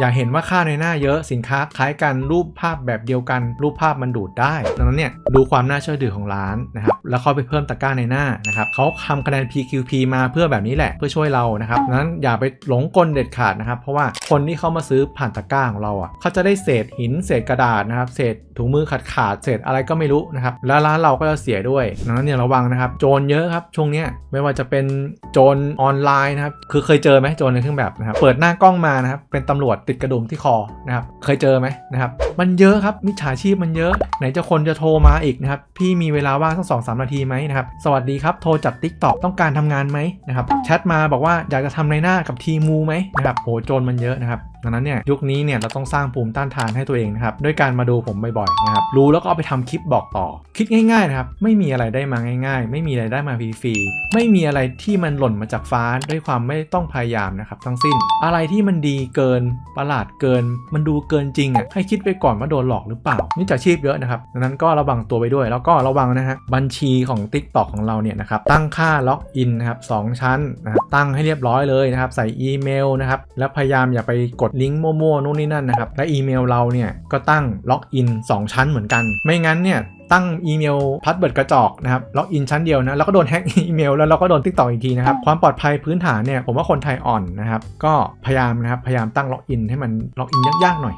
อย่าเห็นว่าค่าในหน้าเยอะสินค้าคล้ายกันรูปภาพแบบเดียวกัน รูปภาพมันดูดได้ ดังนั้นเนี่ยดูความน่าเชื่อถือของร้านนะครับแล้วเข้าไปเพิ่มตะกร้าในหน้านะครับเขาทำคะแนน PQP มาเพื่อแบบนี้แหละเพื่อช่วยเรานะครับดังนั้นอย่าไปหลงกลเด็ดขาดนะครับเพราะว่าคนที่เข้ามาซื้อผ่านตะกร้าของเราอะเขาจะได้เศษหินเศษกระดาษนะครับเศษถุงมือขาดขาดเศษอะไรก็ไม่รู้นะครับแล้วร้านเราก็จะเสียด้วยดังนั้นเนี่ยระวังนะครับโจรเยอะครับช่วงเนี้ยไม่ว่าจะเป็นโจรออนไลน์นะครับคือเคยเจอไหมโจรในเครื่องแบบนะครับเปิดหน้ากล้องมานะครับเป็นตำรวจติดกระดุมที่คอนะครับเคยเจอไหมนะครับมันเยอะครับมิจฉาชีพมันเยอะ ไหนจะคนจะโทรมาอีกนะครับพี่มีเวลาว่างสักสองสามนาทีไหมนะครับสวัสดีครับโทรจากติ๊กต็อกต้องการทำงานไหมนะครับแชทมาบอกว่าอยากจะทำในหน้ากับทีมูไหมนะครับโหโจรมันเยอะนะครับดังนั้นเนี่ยยุคนี้เนี่ยเราต้องสร้างภูมิต้านทานให้ตัวเองนะครับด้วยการมาดูผมบ่อยๆนะครับรู้แล้วก็เอาไปทำคลิปบอกต่อ คิดง่ายๆนะครับไม่มีอะไรได้มาง่าย ๆ ไม่มีอะไรได้มาฟรีๆไม่มีอะไรที่มันหล่นมาจากฟ้าด้วยความไม่ต้องพยายามนะครับทั้งสิ้น อะไรที่มันดีเกินประหลาดเกิน มันดูเกินจริงอะให้คิดไปก่อนว่าโดนหลอกหรือเปล่ามิจฉาชีพเยอะนะครับดังนั้นก็ระวังตัวไปด้วย แล้วก็ระวังนะฮะบัญชีของ Tik t o อกของเราเนี่ยนะครับตั้งค่าล็อกอินนะครับสองชั้นนะครับตั้งให้เรียบร้อยเลยนะครับใส่อีเมลนะครับแล้วพยายามอย่าไปกดลิงก์มั่วๆนู่นนี่นั่นนะครับ และอีเมลเราเนี่ยก็ตั้งล็อกอิน2 ชั้นเหมือนกัน ไม่งั้นเนี่ยตั้งอีเมลพัสเบิร์ดกระจอกนะครับล็อกอินชั้นเดียวนะ แล้วก็โดนแฮ็กอีเมลแล้วเราก็โดนติ๊กต่ออีกทีนะครับ ความปลอดภัยพื้นฐานเนี่ยผมว่าคนไทยอ่อนนะครับ ก็พยายามนะครับ พยายามตั้งล็อกอินให้มันล็อกอินยากๆหน่อย